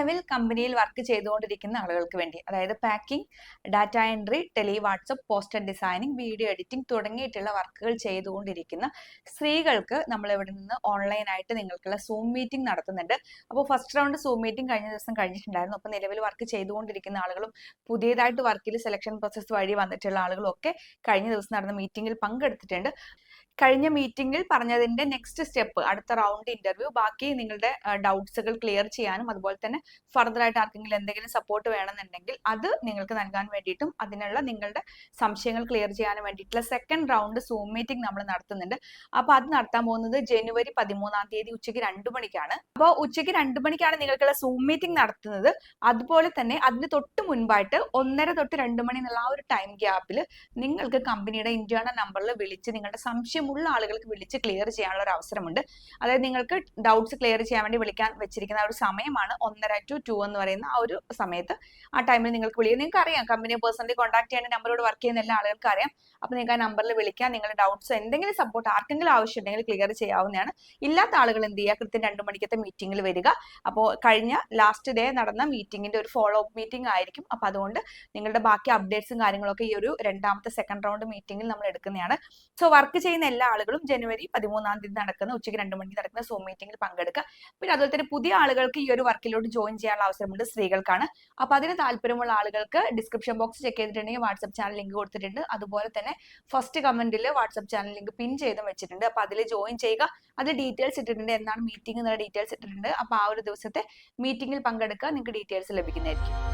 നിലവിൽ കമ്പനിയിൽ വർക്ക് ചെയ്തുകൊണ്ടിരിക്കുന്ന ആളുകൾക്ക് വേണ്ടി. അതായത് packing data entry tele WhatsApp poster designing video editing തുടങ്ങിയിട്ടുള്ള വർക്കുകൾ ചെയ്തുകൊണ്ടിരിക്കുന്ന സ്ത്രീകൾക്ക് നമ്മൾ ഇവിടെ നിന്ന് ഓൺലൈനായിട്ട് നിങ്ങൾക്കുള്ള സൂം മീറ്റിംഗ് നടത്തുന്നുണ്ട്. അപ്പോൾ ഫസ്റ്റ് റൗണ്ട് സൂം മീറ്റിംഗ് കഴിഞ്ഞ ദിവസം കഴിഞ്ഞിട്ടുണ്ടായിരുന്നു. അപ്പോൾ നിലവിൽ വർക്ക് ചെയ്തുകൊണ്ടിരിക്കുന്ന ആളുകളും പുതിയതായിട്ട് വർക്കിൽ സെലക്ഷൻ പ്രോസസ്സ് വഴി വന്നിട്ടുള്ള ആളുകളും ഒക്കെ കഴിഞ്ഞ ദിവസം നടന്ന മീറ്റിംഗിൽ പങ്കെടുത്തിട്ടുണ്ട്. കഴിഞ്ഞ മീറ്റിംഗിൽ പറഞ്ഞതിന്റെ നെക്സ്റ്റ് സ്റ്റെപ്പ് അടുത്ത റൗണ്ട് ഇന്റർവ്യൂ ബാക്കി നിങ്ങളുടെ ഡൗട്ട്സുകൾ ക്ലിയർ ചെയ്യാനും അതുപോലെ തന്നെ ഫർദർ ആയിട്ട് ആർക്കെങ്കിലും എന്തെങ്കിലും സപ്പോർട്ട് വേണമെന്നുണ്ടെങ്കിൽ അത് നിങ്ങൾക്ക് നൽകാൻ വേണ്ടിയിട്ടും അതിനുള്ള നിങ്ങളുടെ സംശയങ്ങൾ ക്ലിയർ ചെയ്യാനും വേണ്ടിയിട്ടുള്ള സെക്കൻഡ് റൗണ്ട് സൂം മീറ്റിംഗ് നമ്മൾ നടത്തുന്നുണ്ട്. അപ്പോൾ അത് നടത്താൻ പോകുന്നത് ജനുവരി പതിമൂന്നാം തീയതി ഉച്ചയ്ക്ക് രണ്ടു മണിക്കാണ്. അപ്പോൾ ഉച്ചയ്ക്ക് രണ്ടു മണിക്കാണ് നിങ്ങൾക്കുള്ള സൂം മീറ്റിംഗ് നടത്തുന്നത്. അതുപോലെ തന്നെ അതിന് തൊട്ട് മുൻപായിട്ട് ഒന്നര തൊട്ട് രണ്ട് മണി എന്നുള്ള ആ ഒരു ടൈം ഗ്യാപ്പിൽ നിങ്ങൾക്ക് കമ്പനിയുടെ ഇന്റേണൽ നമ്പറിൽ വിളിച്ച് നിങ്ങളുടെ സംശയമുള്ള ആളുകൾക്ക് വിളിച്ച് ക്ലിയർ ചെയ്യാനുള്ള ഒരു അവസരമുണ്ട്. അതായത് നിങ്ങൾക്ക് ഡൗട്ട്സ് ക്ലിയർ ചെയ്യാൻ വേണ്ടി വിളിക്കാൻ വെച്ചിരിക്കുന്ന ഒരു സമയമാണ് ഒന്നര ടു ടു എന്ന് പറയുന്ന ആ ഒരു സമയത്ത് ആ ടൈമിൽ നിങ്ങൾക്ക് വിളിക്കുക നിങ്ങൾക്ക് അറിയാം. കമ്പനിയെ പേഴ്സണലി കോൺടാക്ട് ചെയ്യുന്ന നമ്പറോട് വർക്ക് ചെയ്യുന്ന എല്ലാ ആളുകൾക്കും അറിയാം. അപ്പോൾ നിങ്ങൾക്ക് ആ നമ്പറിൽ വിളിക്കാം. നിങ്ങളുടെ ഡൗട്ട്സ് എന്തെങ്കിലും സപ്പോർട്ട് ആർക്കെങ്കിലും ആവശ്യമുണ്ടെങ്കിൽ ക്ലിയർ ചെയ്യാവുന്നതാണ്. ഇല്ലാത്ത ആളുകൾ എന്ത് ചെയ്യുക? കൃത്യം രണ്ട് മണിക്കത്തെ മീറ്റിംഗിൽ വരിക. അപ്പോൾ കഴിഞ്ഞ ലാസ്റ്റ് ഡേ നടന്ന മീറ്റിംഗിന്റെ ഒരു ഫോളോ അപ്പ് മീറ്റിംഗ് ആയിരിക്കും. അപ്പോൾ അതുകൊണ്ട് നിങ്ങളുടെ ബാക്കി അപ്ഡേറ്റ്സും കാര്യങ്ങളൊക്കെ ഈ ഒരു രണ്ടാമത്തെ സെക്കൻഡ് റൗണ്ട് മീറ്റിംഗിൽ നമ്മൾ എടുക്കുന്നതാണ്. സോ വർക്ക് ചെയ്യുന്ന എല്ലാ ആളുകളും ജനുവരി പതിമൂന്നാം തീയതി നടക്കുന്ന ഉച്ചയ്ക്ക് രണ്ട് മണിക്ക് നടക്കുന്ന സൂം മീറ്റിംഗിൽ പങ്കെടുക്കുക. പിന്നെ അതുപോലെ തന്നെ പുതിയ ആളുകൾക്ക് ഈ ഒരു വർക്കിലോട്ട് ജോയിൻ ചെയ്യാനുള്ള അവസരമുണ്ട് സ്ത്രീകൾക്കാണ്. അപ്പൊ അതിന് താല്പര്യമുള്ള ആളുകൾക്ക് ഡിസ്ക്രിപ്ഷൻ ബോക്സ് ചെക്ക് ചെയ്തിട്ടുണ്ടെങ്കിൽ വാട്സ്ആപ്പ് ചാനൽ ലിങ്ക് കൊടുത്തിട്ടുണ്ട്. അതുപോലെ തന്നെ ഫസ്റ്റ് കമന്റിൽ വാട്സ്ആപ്പ് ചാനൽ ലിങ്ക് പിൻ ചെയ്തും വെച്ചിട്ടുണ്ട്. അപ്പൊ അതിൽ ജോയിൻ ചെയ്യുക. അത് ഡീറ്റെയിൽസ് ഇട്ടിട്ടുണ്ട്. എന്താണ് മീറ്റിംഗ് എന്നുള്ള ഡീറ്റെയിൽസ് ഇട്ടിട്ടുണ്ട്. അപ്പൊ ആ ഒരു ദിവസത്തെ മീറ്റിംഗിൽ പങ്കെടുക്കുക. നിങ്ങൾക്ക് ഡീറ്റെയിൽസ് ലഭിക്കുന്നതായിരിക്കും.